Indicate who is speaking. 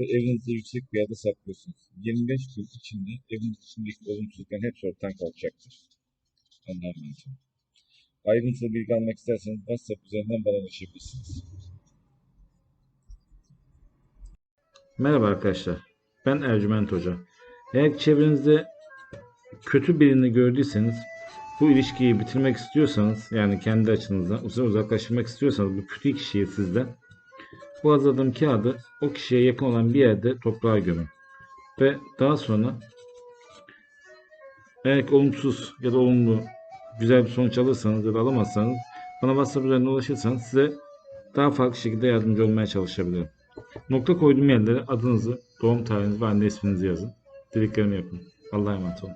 Speaker 1: ve evinizde yüksek bir yerde saklıyorsunuz. 25 gün içinde evin içindeki olumsuzlukların hepsi ortadan kalkacaktır. Emanet olun. Ayrıntılı bilgi almak isterseniz WhatsApp üzerinden bana ulaşabilirsiniz.
Speaker 2: Merhaba arkadaşlar. Ben Ercüment Hoca. Eğer çevrenizde kötü birini gördüyseniz bu ilişkiyi bitirmek istiyorsanız yani kendi açınızdan uzak uzaklaştırmak istiyorsanız bu kötü kişiyi sizden bu hazırladığım kağıdı o kişiye yakın olan bir yerde toprağa gömün. Ve daha sonra eğer olumsuz ya da olumlu güzel bir sonuç alırsanız ya da alamazsanız bana WhatsApp üzerinden ulaşırsanız size daha farklı şekilde yardımcı olmaya çalışabilirim. Nokta koyduğum yerlere adınızı, doğum tarihinizi ve anne isminizi yazın. Dediklerimi yapın. Allah'a emanet olun.